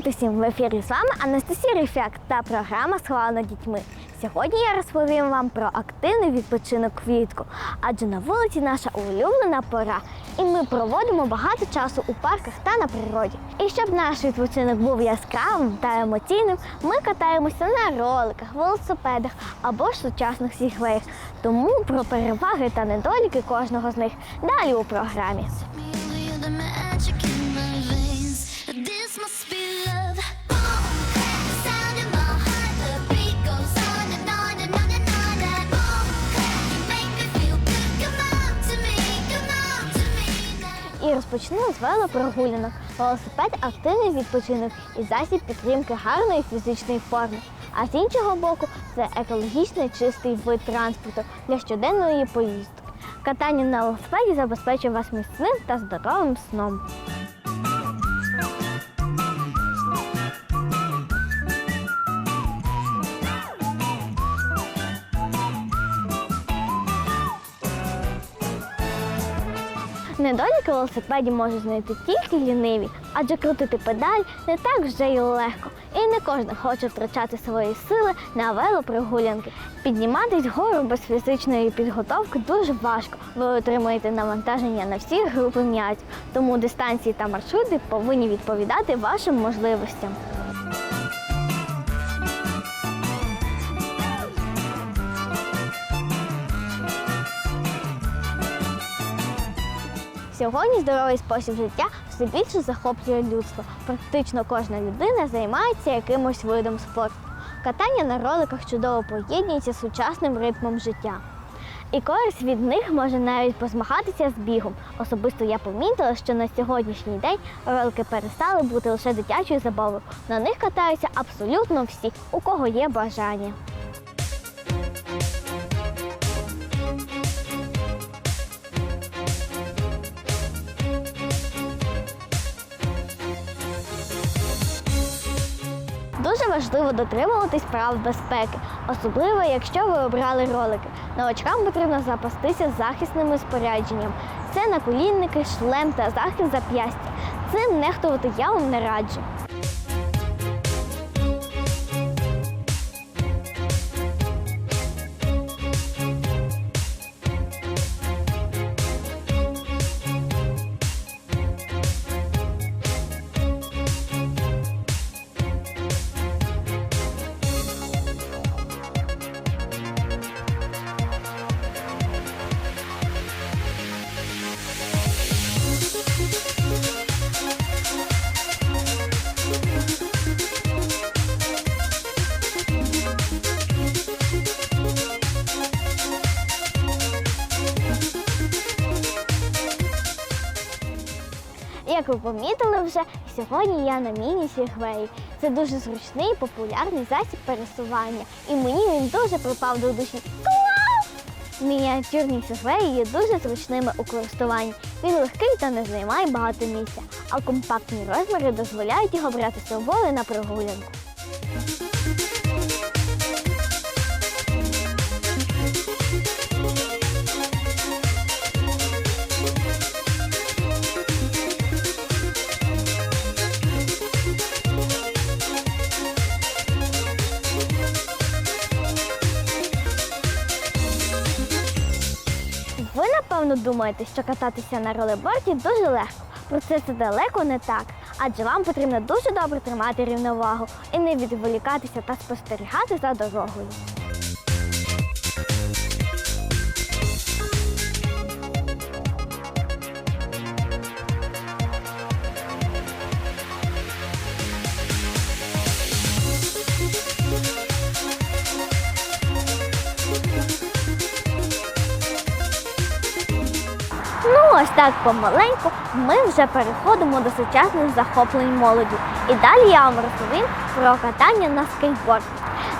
Привіт усім! В ефірі з вами Анастасія Рефяк та програма Схвалена дітьми. Сьогодні я розповім вам про активний відпочинок влітку, адже на вулиці наша улюблена пора, і ми проводимо багато часу у парках та на природі. І щоб наш відпочинок був яскравим та емоційним, ми катаємося на роликах, велосипедах або ж сучасних сігвеях. Тому про переваги та недоліки кожного з них далі у програмі. Розпочну з велопрогулянок. Велосипед активний відпочинок і засіб підтримки гарної фізичної форми. А з іншого боку, це екологічний чистий вид транспорту для щоденної поїздки. Катання на велосипеді забезпечує вас міцним та здоровим сном. Недоліки велосипеді можуть знайти тільки ліниві, адже крутити педаль не так вже й легко. І не кожен хоче втрачати свої сили на велопрогулянки. Підніматись вгору без фізичної підготовки дуже важко. Ви отримуєте навантаження на всі групи м'язів, тому дистанції та маршрути повинні відповідати вашим можливостям. Сьогодні здоровий спосіб життя все більше захоплює людство. Практично кожна людина займається якимось видом спорту. Катання на роликах чудово поєднується з сучасним ритмом життя. І користь від них може навіть позмагатися з бігом. Особисто я помітила, що на сьогоднішній день ролики перестали бути лише дитячою забавою. На них катаються абсолютно всі, у кого є бажання. Дуже важливо дотримуватись прав безпеки, особливо якщо ви обрали ролики. Новачкам потрібно запастися захисними спорядженням. Це наколінники, шлем та захист зап'ястя. Цим нехтувати я вам не раджу. Як ви помітили вже, сьогодні я на міні-сігвеї. Це дуже зручний, і популярний засіб пересування. І мені він дуже припав до душі. Клас! Мініатюрні сігвеї є дуже зручними у користуванні. Він легкий та не займає багато місця, а компактні розміри дозволяють його брати з собою на прогулянку. Напевно думаєте, що кататися на ролеборді дуже легко. Проте це далеко не так, адже вам потрібно дуже добре тримати рівновагу і не відволікатися та спостерігати за дорогою. Ось так помаленьку ми вже переходимо до сучасних захоплень молоді. І далі я вам розповім про катання на скейтборді.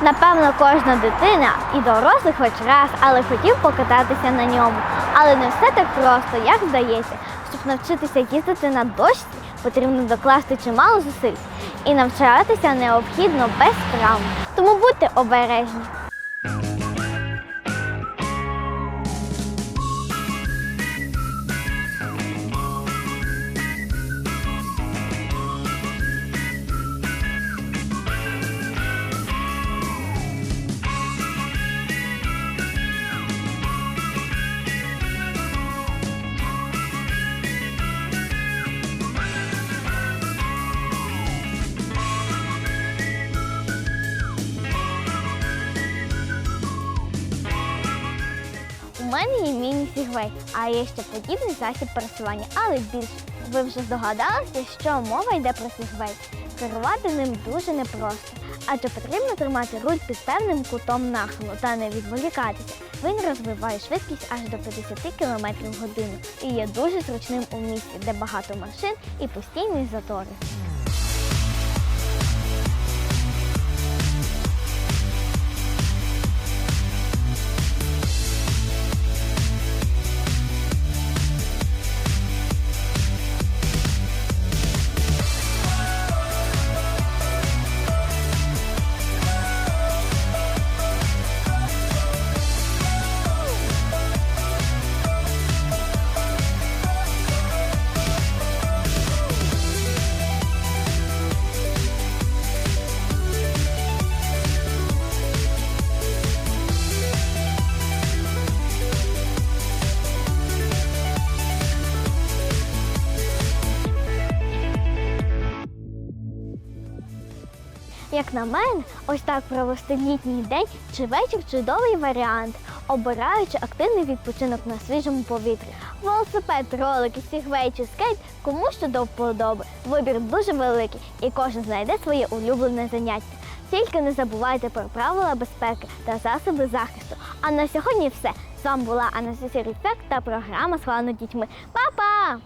Напевно, кожна дитина і дорослий хоч раз, але хотів покататися на ньому. Але не все так просто, як здається. Щоб навчитися їздити на дошці, потрібно докласти чимало зусиль. І навчатися необхідно без травм. Тому будьте обережні. Сігвей, а є ще подібний засіб пересування, але більше. Ви вже здогадалися, що мова йде про Сігвей. Керувати ним дуже непросто, адже потрібно тримати руль під певним кутом нахилу та не відволікатися. Він розвиває швидкість аж до 50 км в годину і є дуже зручним у місті, де багато машин і постійні затори. Як на мене, ось так провести літній день чи вечір чудовий варіант, обираючи активний відпочинок на свіжому повітрі. Велосипед, ролики, сігвей чи скейт кому що до вподоби. Вибір дуже великий і кожен знайде своє улюблене заняття. Тільки не забувайте про правила безпеки та засоби захисту. А на сьогодні все. З вами була Анастасія Ріфек та програма «Славно дітьми. Па-па!